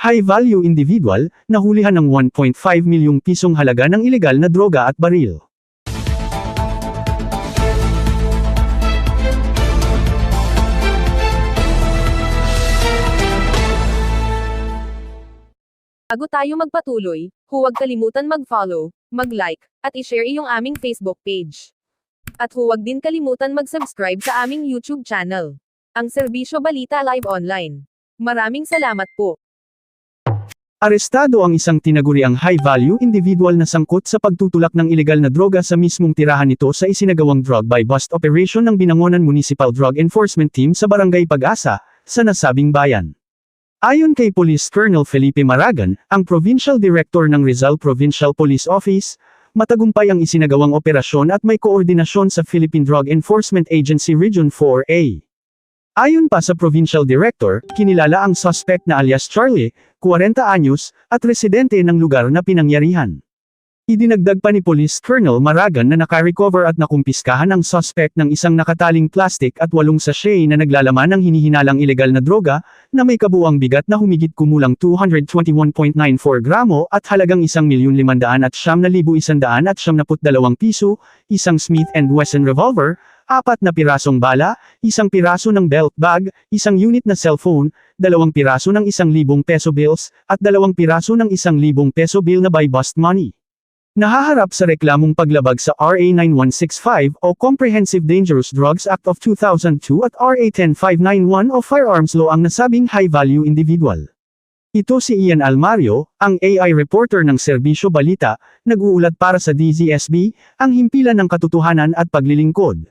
high-value individual, nahulihan ng 1.5 milyong pisong halaga ng ilegal na droga at baril. Bago tayo magpatuloy, huwag kalimutan mag-follow, mag-like, at i-share iyong aming Facebook page. At huwag din kalimutan mag-subscribe sa aming YouTube channel. Ang Serbisyo Balita Live Online. Maraming salamat po. Arestado ang isang tinaguriang high-value individual na sangkot sa pagtutulak ng ilegal na droga sa mismong tirahan nito sa isinagawang drug by bust operation ng Binangonan Municipal Drug Enforcement Team sa Barangay Pag-asa, sa nasabing bayan. Ayon kay Police Colonel Felipe Maragan, ang Provincial Director ng Rizal Provincial Police Office, matagumpay ang isinagawang operasyon at may koordinasyon sa Philippine Drug Enforcement Agency Region 4A. Ayon pa sa Provincial Director, kinilala ang suspect na alias Charlie, 40 anyos, at residente ng lugar na pinangyarihan. Idinagdag pa ni Police Colonel Maragan na nakarecover at nakumpiskahan ang suspect ng isang nakataling plastic at walong sachet na naglalaman ng hinihinalang ilegal na droga, na may kabuang bigat na humigit kumulang 221.94 gramo at halagang 1,500,000 at 9,100 at 72 piso, isang Smith Wesson revolver, apat na pirasong bala, isang piraso ng belt bag, isang unit na cellphone, dalawang piraso ng isang libong peso bills, at dalawang piraso ng isang libong peso bill na by bust money. Nahaharap sa reklamong paglabag sa RA 9165 o Comprehensive Dangerous Drugs Act of 2002 at RA 10591 o Firearms Law ang nasabing high-value individual. Ito si Ian Almario, ang AI reporter ng Serbisyo Balita, nag-uulat para sa DZSB, ang himpilan ng katotohanan at paglilingkod.